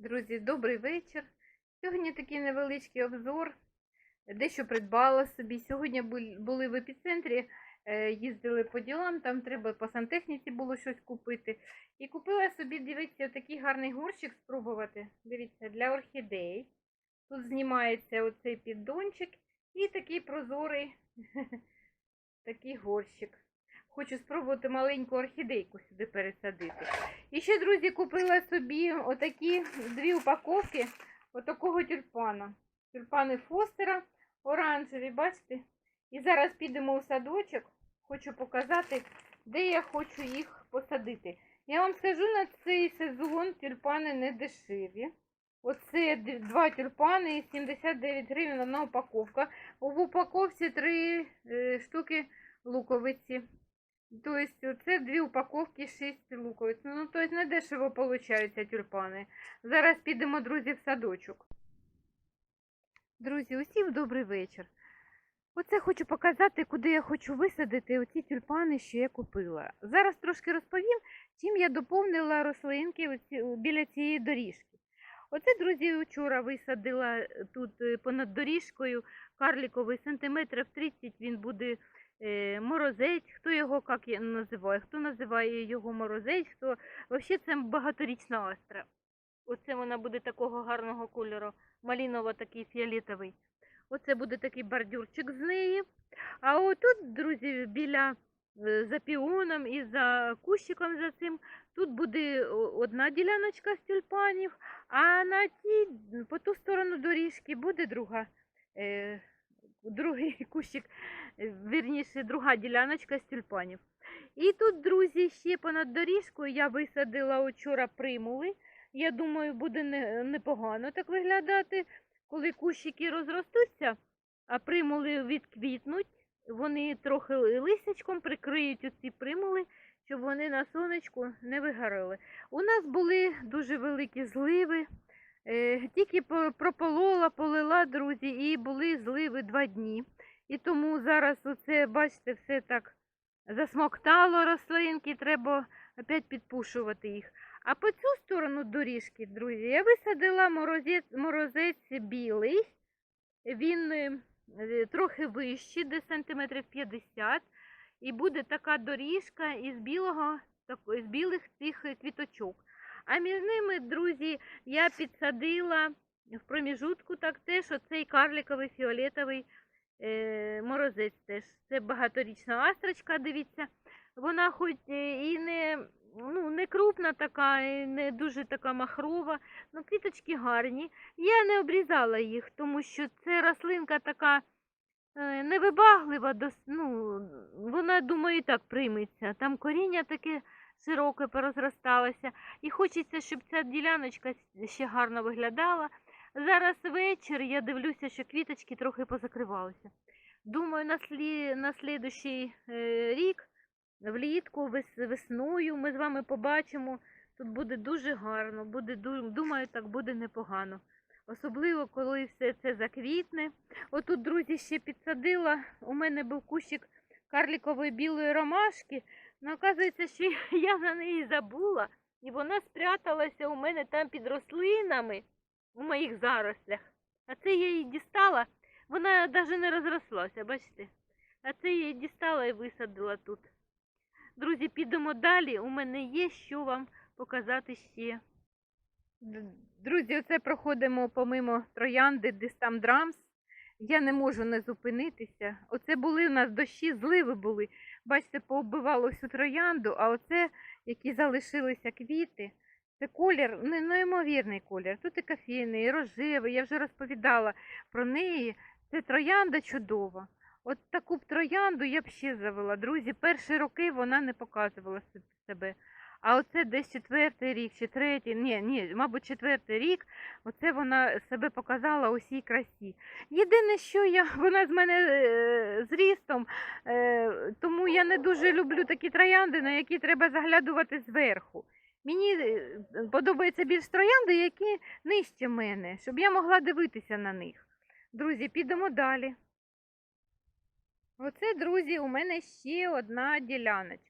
Друзі, добрий вечір. Сьогодні такий невеличкий обзор. Дещо придбала собі. Сьогодні були в епіцентрі, е, їздили по ділам, там треба по сантехніці було щось купити. І купила собі, дивіться, такий гарний горщик спробувати. Дивіться, для орхідей. Тут знімається оцей піддончик і такий прозорий такий горщик. Хочу спробувати маленьку орхідейку сюди пересадити. І ще, друзі, купила собі отакі дві упаковки отакого тюльпана. Тюльпани Фостера оранжеві, бачите? І зараз підемо у садочок. Хочу показати, де я хочу їх посадити. Я вам скажу, на цей сезон тюльпани не дешеві. Оце два тюльпани і 79 гривень одна упаковка. В упаковці три е, штуки луковиці. Тобто це дві упаковки, шість луковиць. Ну, тобто не дешево получаються тюльпани. Зараз підемо, друзі, в садочок. Друзі, усім добрий вечір. Оце хочу показати, куди я хочу висадити оці тюльпани, що я купила. Зараз трошки розповім, чим я доповнила рослинки біля цієї доріжки. Оце, друзі, вчора висадила е, тут е, понад доріжкою карліковий сантиметрів 30, він буде морозець, хто його як називає, хто називає його морозець, хто взагалі це багаторічна астра. Оце вона буде такого гарного кольору, маліново такий фіолетовий. Оце буде такий бордюрчик з неї. А отут, друзі, біля е, за піоном і за кущиком за цим, тут буде одна діляночка з тюльпанів, а на тій, по ту сторону доріжки буде друга, е, другий кущик, вірніше, друга діляночка з тюльпанів. І тут, друзі, ще понад доріжкою я висадила вчора примули. Я думаю, буде непогано так виглядати, коли кущики розростуться, а примули відквітнуть. Вони трохи листячком прикриють оці примули, щоб вони на сонечку не вигорали. У нас були дуже великі зливи. Е, тільки прополола, полила, друзі, і були зливи два дні. І тому зараз оце, бачите, все так засмоктало рослинки, треба опять підпушувати їх. А по цю сторону доріжки, друзі, я висадила морозець, морозець білий. Він е, е, трохи вищий, десь сантиметрів 50. І буде така доріжка із білого, так- з білих цих квіточок. А між ними, друзі, я підсадила в проміжутку так теж оцей карликовий фіолетовий е, морозець теж. Це багаторічна астрочка, дивіться. Вона хоч е, і не, ну, не крупна така, і не дуже така махрова, ну квіточки гарні. Я не обрізала їх, тому що це рослинка така е, невибаглива, ну, вона, думаю, і так прийметься. Там коріння таке широке порозросталося. І хочеться, щоб ця діляночка ще гарно виглядала. Зараз вечір, я дивлюся, що квіточки трохи позакривалися. Думаю, на, слі... на слідущий е, рік, влітку, вес... весною ми з вами побачимо. Тут буде дуже гарно, буде, ду- думаю, так буде непогано. Особливо, коли все це заквітне. Отут, друзі, ще підсадила. У мене був кущик карлікової білої ромашки. Ну, оказується, що я за неї забула, і вона спряталася у мене там під рослинами у моїх зарослях. А це я її дістала, вона навіть не розрослася, бачите? А це я її дістала і висадила тут. Друзі, підемо далі. У мене є що вам показати ще. Друзі, оце проходимо помимо троянди, десь там драмс. Я не можу не зупинитися. Оце були у нас дощі, зливи були. Бачите, пооббивало всю троянду, а оце, які залишилися квіти, це колір, не- неймовірний колір. Тут і кофейний, і рожевий. Я вже розповідала про неї. Це троянда чудова. От таку б троянду я б ще завела. Друзі, перші роки вона не показувала се- себе. А оце десь четвертий рік, чи третій, ні, ні, мабуть, четвертий рік, оце вона себе показала у всій красі. Єдине, що я, вона з мене е, зрістом, е, тому я не дуже люблю такі троянди, на які треба заглядувати зверху. Мені е, подобаються більш троянди, які нижче мене, щоб я могла дивитися на них. Друзі, підемо далі. Оце, друзі, у мене ще одна діляночка.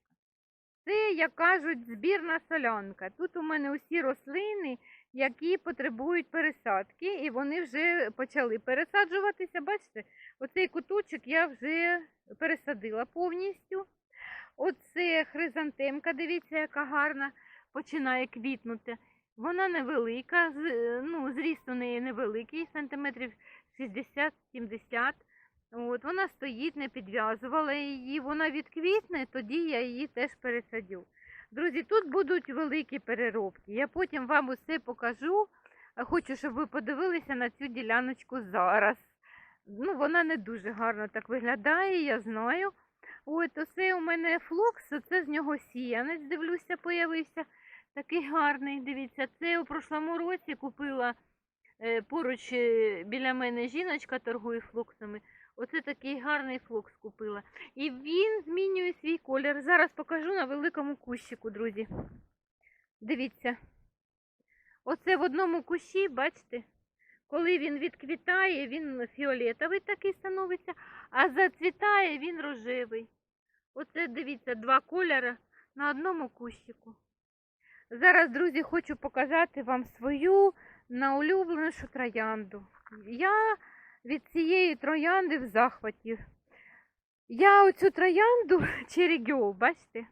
Це, як кажуть, збірна солянка. Тут у мене усі рослини, які потребують пересадки, і вони вже почали пересаджуватися. Бачите, оцей куточок я вже пересадила повністю. Оце хризантемка, дивіться, яка гарна, починає квітнути. Вона невелика, ну, зріст у неї невеликий, сантиметрів 60-70. От, вона стоїть, не підв'язувала її, вона відквітне, тоді я її теж пересадю. Друзі, тут будуть великі переробки. Я потім вам усе покажу. Хочу, щоб ви подивилися на цю діляночку зараз. Ну, вона не дуже гарно так виглядає, я знаю. От, оце у мене флокс, це з нього сіянець, дивлюся, появився. Такий гарний, дивіться. Це у прошлому році купила е, поруч е, біля мене жіночка торгує флоксами. Оце такий гарний флокс купила. І він змінює свій колір. Зараз покажу на великому кущику, друзі. Дивіться. Оце в одному кущі, бачите, коли він відквітає, він фіолетовий такий становиться, а зацвітає він рожевий. Оце дивіться, два кольори на одному кущику. Зараз, друзі, хочу показати вам свою наулюбленішу троянду. Я від цієї троянди в захваті. Я оцю троянду Cherry бачите?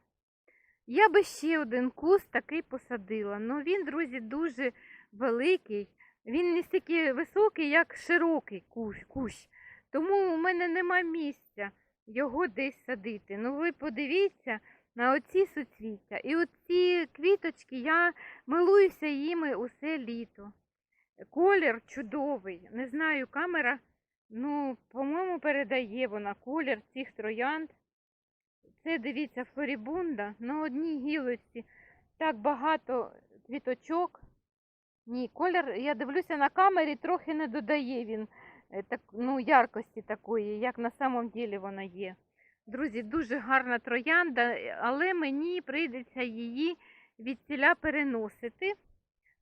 Я би ще один куст такий посадила. Ну він, друзі, дуже великий. Він не стільки високий, як широкий кущ. Тому у мене нема місця його десь садити. Ну ви подивіться на оці суцвіття. І оці квіточки я милуюся їми усе літо. Колір чудовий. Не знаю, камера, ну, по-моєму, передає вона колір цих троянд. Це, дивіться, флорібунда на одній гілочці. Так багато квіточок. Ні, колір, я дивлюся на камері, трохи не додає він е, так, ну, яркості такої, як на самом ділі вона є. Друзі, дуже гарна троянда, е, але мені прийдеться її від ціля переносити,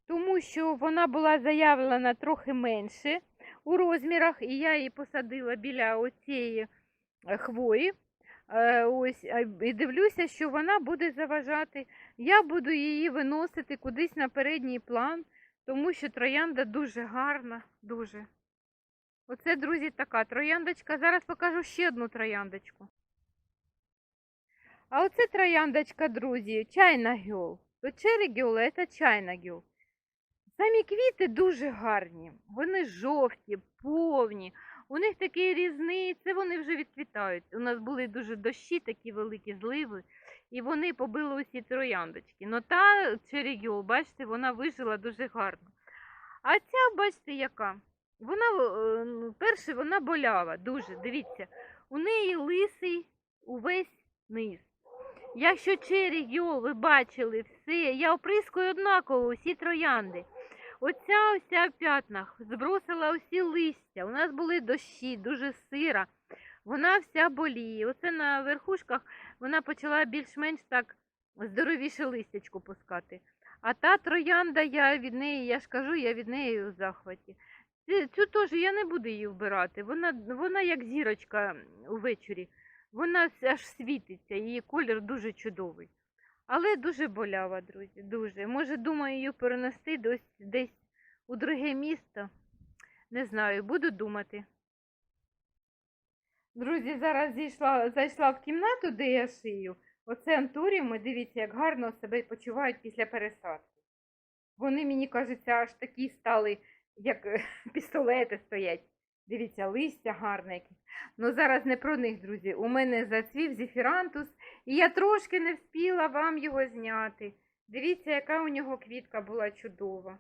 тому що вона була заявлена трохи менше у розмірах, і я її посадила біля оцієї е, хвої. Е, Ось, і дивлюся, що вона буде заважати. Я буду її виносити кудись на передній план, тому що троянда дуже гарна, дуже. Оце, друзі, така трояндочка. Зараз покажу ще одну трояндочку. А оце трояндочка, друзі, чайна. То Cherry Girl – це чайна гюл. Самі квіти дуже гарні. Вони жовті, повні. У них такі різниці, вони вже відквітають. У нас були дуже дощі, такі великі зливи, і вони побили усі трояндочки. Ну та Cherry бачите, вона вижила дуже гарно. А ця, бачите, яка? Вона е, перше вона боляла дуже. Дивіться, у неї лисий увесь низ. Якщо Cherry ви бачили все, я оприскую однаково усі троянди. Оця вся в п'ятнах збросила усі листя. У нас були дощі, дуже сира. Вона вся боліє. Оце на верхушках вона почала більш-менш так здоровіше листячко пускати. А та троянда, я від неї, я ж кажу, я від неї у захваті. Цю теж я не буду її вбирати. Вона, вона як зірочка увечері. Вона аж світиться, її колір дуже чудовий. Але дуже болява, друзі, дуже. Може, думаю, її перенести десь, десь у друге місто. Не знаю, буду думати. Друзі, зараз зійшла, зайшла в кімнату, де я шию. Оце антуріуми, дивіться, як гарно себе почувають після пересадки. Вони, мені кажеться, аж такі стали, як пістолети стоять. Дивіться, листя гарне. Ну зараз не про них, друзі. У мене зацвів зефірантус, і я трошки не вспіла вам його зняти. Дивіться, яка у нього квітка була чудова.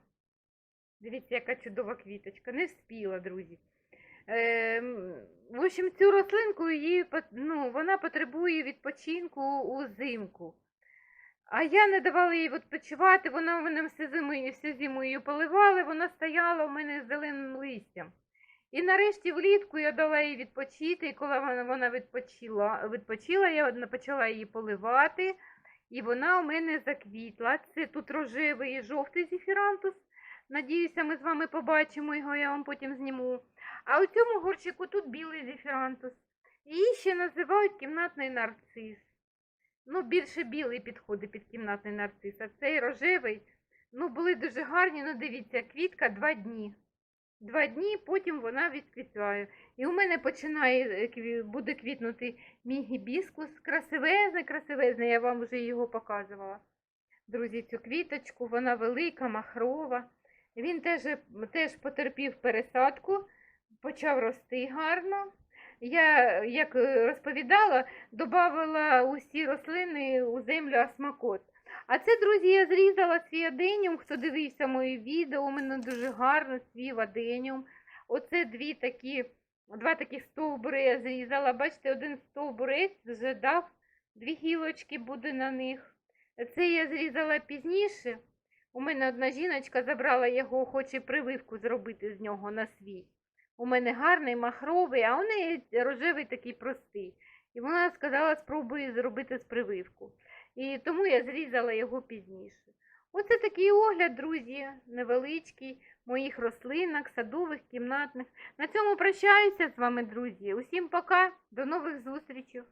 Дивіться, яка чудова квіточка. Не вспіла, друзі. Ем, в общем, цю рослинку її, ну, вона потребує відпочинку узимку. А я не давала їй відпочивати, вона в мене всю зиму, всю зиму її поливала, вона стояла у мене з зеленим листям. І нарешті влітку я дала їй відпочити, і коли вона, відпочила, відпочила, я почала її поливати, і вона у мене заквітла. Це тут рожевий і жовтий зефірантус. Надіюся, ми з вами побачимо його, я вам потім зніму. А у цьому горщику тут білий зефірантус. Її ще називають кімнатний нарцис. Ну, більше білий підходить під кімнатний нарцис, а цей рожевий. Ну, були дуже гарні, ну дивіться, квітка два дні. Два дні, потім вона відквітає. І у мене починає е, буде квітнути мій гібіскус. Красивезний, красивезний, я вам вже його показувала. Друзі, цю квіточку, вона велика, махрова. Він теж, теж потерпів пересадку, почав рости гарно. Я, як е, розповідала, додавала усі рослини у землю асмакот. А це, друзі, я зрізала свій аденіум. Хто дивився мої відео, у мене дуже гарно свій аденіум. Оце дві такі, два такі стовбури я зрізала. Бачите, один стовбурець вже дав, дві гілочки буде на них. Це я зрізала пізніше. У мене одна жіночка забрала його, хоче прививку зробити з нього на свій. У мене гарний махровий, а у неї рожевий такий простий. І вона сказала, спробує зробити з прививку. І тому я зрізала його пізніше. Оце такий огляд, друзі, невеличкий моїх рослинок, садових, кімнатних. На цьому прощаюся з вами, друзі. Усім пока, до нових зустрічей.